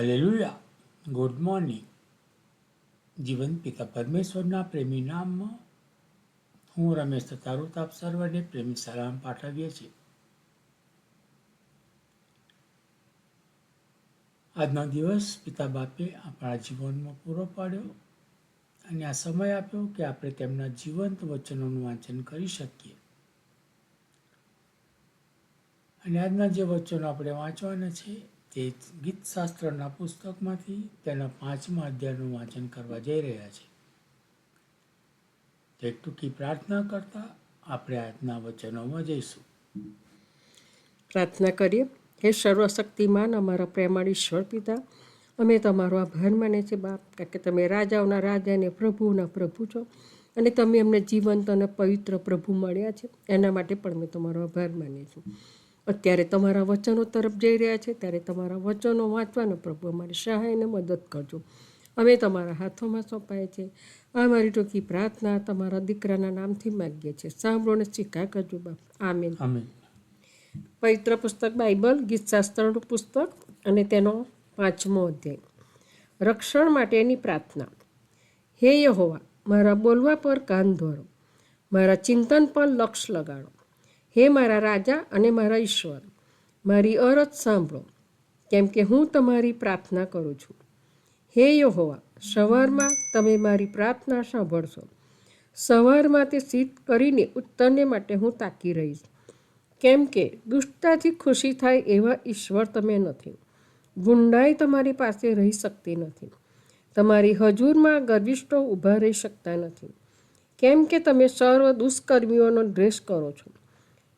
Hallelujah good morning જીવન પિતા પરમેશ્વરના પ્રેમી નામમાં હું રમેશ તતારુત આપ સર્વને પ્રેમી સલામ પાઠવીએ છીએ. આજનો દિવસ પિતા બાપે આપણા જીવનમાં પૂરો પાડ્યો અને આ સમય આપ્યો કે આપણે તેમના જીવંત વચનોનું વાંચન કરી શકીએ. અને આજના જે વચનો આપણે વાંચવાના છે તે ગીત શાસ્ત્રના પુસ્તકમાંથી તેના પાંચમા અધ્યાયનું વાંચન કરવા જઈ રહ્યા છે. તે ટૂંકી પ્રાર્થના કરતા આપણે આજના વચનોમાં જઈશું. પ્રાર્થના કરીએ. હે સર્વશક્તિમાન, અમારા પ્રેમાળ ઈશ્વર પિતા, અમે તમારો આભાર માને છે બાપ, કારણ કે તમે રાજાઓના રાજા અને પ્રભુના પ્રભુ છો અને તમે અમને જીવંત અને પવિત્ર પ્રભુ મળ્યા છે. એના માટે પણ અમે તમારો આભાર માનીએ છીએ. અત્યારે તમારા વચનો તરફ જઈ રહ્યા છે ત્યારે તમારા વચનો વાંચવાનો પ્રભુ અમારી સહાયને મદદ કરજો. અમે તમારા હાથોમાં સોંપાય છે. અમારી ટોકી પ્રાર્થના તમારા દીકરાના નામથી માગીએ છીએ. સાંભળોને શીખા કરજો બાપ. આમેન. પવિત્ર પુસ્તક બાઇબલ ગીતશાસ્ત્રનું પુસ્તક અને તેનો પાંચમો અધ્યાય. રક્ષણ માટેની પ્રાર્થના. હે યહોવા મારા બોલવા પર કાન ધોરો. મારા ચિંતન પર લક્ષ લગાડો. હે મારા રાજા અને મારા ઈશ્વર, મારી અરજ સાંભળો, કેમ કે હું તમારી પ્રાર્થના કરું છું. હે યહોવા, સવારમાં તમે મારી પ્રાર્થના સાંભળશો. સવારમાં તે સિદ્ધ કરીને ઉત્તરને માટે હું તાકી રહીશ. કેમ કે દુષ્ટતાથી ખુશી થાય એવા ઈશ્વર તમે નથી. ગુંડાઈ તમારી પાસે રહી શકતી નથી. તમારી હજુરમાં ગર્વિષ્ઠો ઊભા રહી શકતા નથી. કેમ કે તમે સર્વ દુષ્કર્મીઓનો ડ્રેસ કરો છો.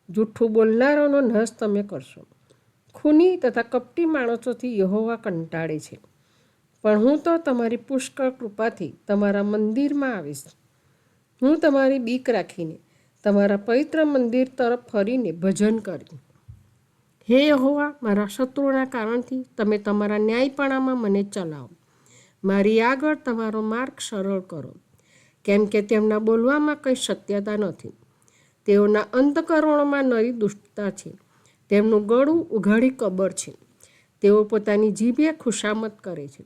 જૂઠું બોલનારાનો નાશ તમે કરશો. ખૂની તથા કપટી માણસોથી યહોવા કંટાળે છે. પણ હું તો તમારી પુષ્કળ કૃપાથી તમારા મંદિરમાં આવીશ. હું તમારી બીક રાખીને તમારા પવિત્ર મંદિર તરફ ફરીને ભજન કર્યું હે યહોવા, મારા શત્રુના કારણથી તમે તમારા ન્યાયપણામાં મને ચલાવો. મારી આગળ તમારો માર્ગ સરળ કરો. કેમ કે તેમના બોલવામાં કંઈ સત્યતા નથી. તેઓના અંતકરણોમાં નરી દુષ્ટતા છે. તેમનું ગળું ઉઘાડી કબર છે. તેઓ પોતાની જીભે ખુશામત કરે છે.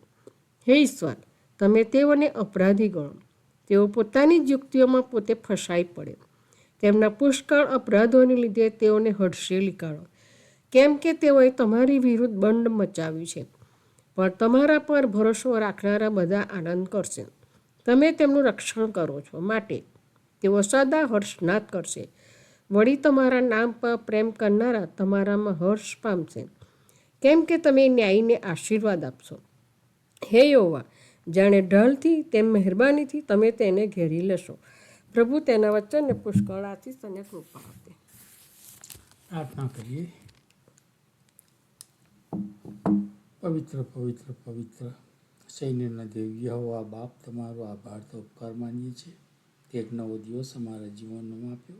હે ઈશ્વર, તમે તેઓને અપરાધી ગણો. તેઓ પોતાની જ યુક્તિઓમાં પોતે ફસાઈ પડે. તેમના પુષ્કળ અપરાધોને લીધે તેઓને હડસેલી કાઢો કેમ કે તેઓએ તમારી વિરુદ્ધ બંડ મચાવ્યું છે. પણ તમારા પર ભરોસો રાખનારા બધા આનંદ કરશે. તમે તેમનું રક્ષણ કરો છો માટે. તેઓ સદા હર્ષનાદ કરશે. વળી તમારા નામ પર પ્રેમ કરનારા તમારામાં હર્ષ પામશે. કેમ કે તમે ન્યાયને આશીર્વાદ આપશો. હે યોવા જાણે ઢળથી તેમ મહેરબાનીથી તમે તેને ઘેરી લેશો. પ્રભુ તેના વચનને પુષ્કળ આશીષ અને કૃપા આપે. પ્રાર્થના કરીએ. પવિત્ર પવિત્ર પવિત્ર સૈન્યના દેવ યહોવા બાપ, તમારો આભાર તો ઉપકાર માનીએ છીએ. એક નવો દિવસ અમારા જીવનમાં આપ્યો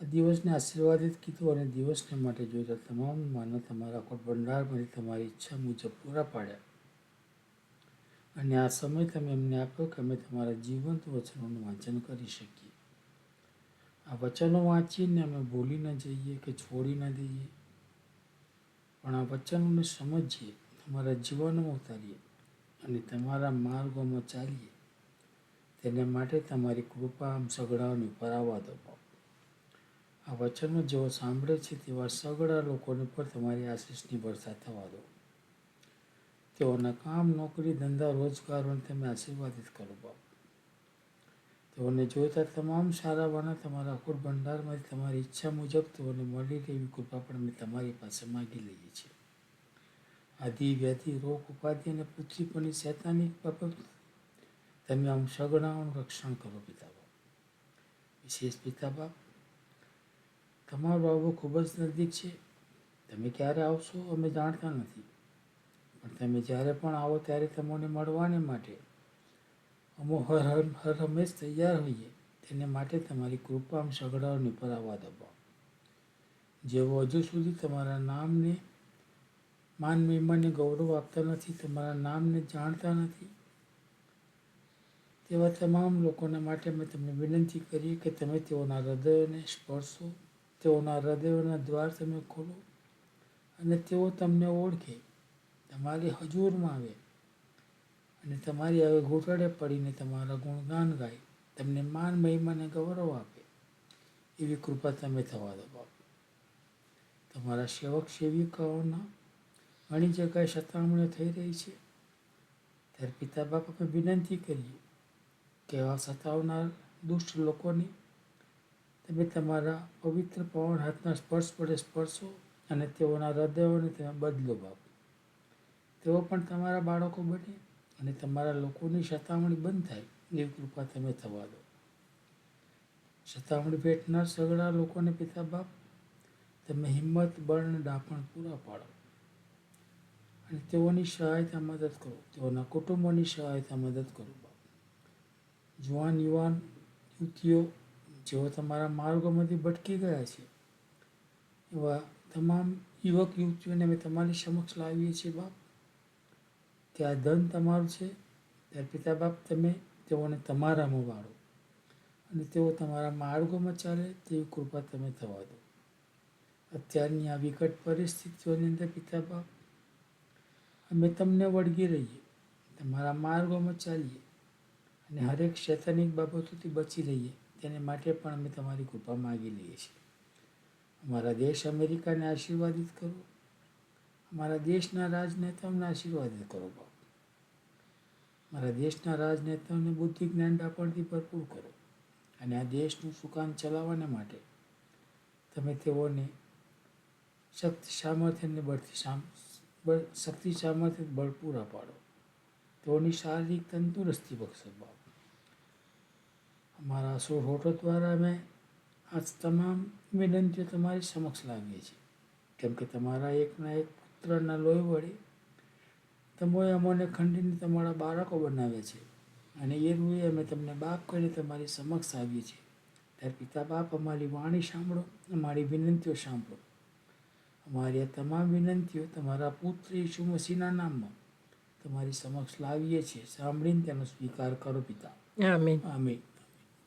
આ દિવસને આશીર્વાદિત કીધું અને દિવસને માટે જોઈતા તમામ માનવ તમારા કોટ ભંડારમાંથી તમારી ઈચ્છા મુજબ પૂરા પાડ્યા. અને આ સમય તમે અમને આપ્યો કે અમે તમારા જીવંત વચનોનું વાંચન કરી શકીએ. આ વચનો વાંચીને અમે ભૂલી ન જઈએ કે છોડી ન દઈએ. પણ આ વચનોને સમજીએ, તમારા જીવનમાં ઉતારીએ અને તમારા માર્ગોમાં ચાલીએ. તેને માટે તમારી કૃપા આમ સગડાઓની ઉપર આવવા દો આ વચનો જેઓ સાંભળે છે તેવા સગડા લોકોને પર તમારી આશીષની વરસાદ થવા દો. તેઓના કામ નોકરી, ધંધા રોજગારોને તમે આશીર્વાદિત કરો બાપ. તેઓને જોઈતા તમામ સારાવાના તમારા અખોટ ભંડારમાંથી તમારી ઈચ્છા મુજબ તેઓને મળી રહે કૃપા પણ અમે તમારી પાસે માગી લઈએ છીએ. આદિ, વ્યાધિ, રોગ, ઉપાધિ અને પૃથ્વી પરની શૈતાનિક બાબત તમે આમ સગડાઓનું રક્ષણ કરો પિતા બાપ વિશેષ પિતા બાપ તમારો બાબો ખૂબ જ નજીક છે તમે ક્યારે આવશો અમે જાણતા નથી પણ તમે જ્યારે પણ આવો ત્યારે તમને મળવાને માટે અમો હર હર હર હંમેશ તૈયાર હોઈએ તેને માટે તમારી કૃપા આમ સગડાઓની પર આવવા દબાવો જેઓ હજુ સુધી તમારા નામને માન મહેમાનને ગૌરવ આપતા નથી તમારા નામને જાણતા નથી તેવા તમામ લોકોના માટે મેં તમને વિનંતી કરી કે તમે તેઓના હૃદયોને સ્પર્શો, તેઓના હૃદયોના દ્વાર તમે ખોલો અને તેઓ તમને ઓળખે. તમારી હજુરમાં આવે અને તમારી હવે ઘૂંટડે પડીને તમારા ગુણગાન ગાય. તમને માન મહિમાને ગૌરવ આપે. એવી કૃપા તમે થવા દો તમારા સેવક સેવિકાઓના ઘણી જગ્યાએ સતામણીઓ થઈ રહી છે. ત્યારે પિતા બાપ અમે વિનંતી કરીએ કે આવા સતાવનાર દુષ્ટ લોકોની તમે તમારા પવિત્ર પવન હાથના સ્પર્શ વડે સ્પર્શો અને તેઓના હૃદયોને તમે બદલો બાપ. તેઓ પણ તમારા બાળકો બને અને તમારા લોકોની સતામણી બંધ થાય એવી કૃપા તમે થવા દો. સતામણી ભેટનાર સગડા લોકોને પિતા બાપ, તમે હિંમત, બળ અને ડાપણ પૂરા પાડો. અને તેઓની સહાયતા મદદ કરો. તેઓના કુટુંબોની સહાયતા મદદ કરો જુવાન, યુવાન, યુવતીઓ જેઓ તમારા માર્ગોમાંથી ભટકી ગયા છે, એવા તમામ યુવક, યુવતીઓને અમે તમારી સમક્ષ લાવીએ છીએ બાપ. ત્યાં ધન તમારું છે ત્યારે પિતા બાપ તમે, તેઓને તમારામાં વાળો અને તેઓ તમારા માર્ગોમાં ચાલે તેવી કૃપા તમે થવા દો. અત્યારની આ વિકટ પરિસ્થિતિઓની અંદર પિતા બાપ, અમે તમને વળગી રહીએ, તમારા માર્ગોમાં ચાલીએ અને હરેક શૈતાનિક બાબતોથી બચી રહીએ, તેને માટે પણ અમે તમારી કૃપા માગી લઈએ છીએ. અમારા દેશ અમેરિકાને આશીર્વાદિત કરો. અમારા દેશના રાજનેતાઓને આશીર્વાદિત કરો બાપ. મારા દેશના રાજનેતાઓને બુદ્ધિ જ્ઞાન ડાપણથી ભરપૂર કરો અને આ દેશનું સુકાન ચલાવવાના માટે તમે તેઓને શક્તિ સામર્થ્યને બળથી સામ શક્તિ સામર્થ્ય બળપૂરા પાડો તેઓની શારીરિક તંદુરસ્તી બક્ષો બાપ. અમારા સોળ હોટલ દ્વારા અમે આ તમામ વિનંતીઓ તમારી સમક્ષ લાવીએ છીએ. કેમ કે તમારા એકના એક પુત્રના લોહી વડે તમે અમોને ખંડીને તમારા બાળકો બનાવે છે અને એ રૂએ અમે તમને બાપ કરીને તમારી સમક્ષ આવીએ છીએ. ત્યારે પિતા બાપ અમારી વાણી સાંભળો અમારી વિનંતીઓ સાંભળો. અમારી આ તમામ વિનંતીઓ તમારા પુત્ર ઈસુ મસીના નામમાં તમારી સમક્ષ લાવીએ છીએ. સાંભળીને તેનો સ્વીકાર કરો પિતા. આમેન. આમીન.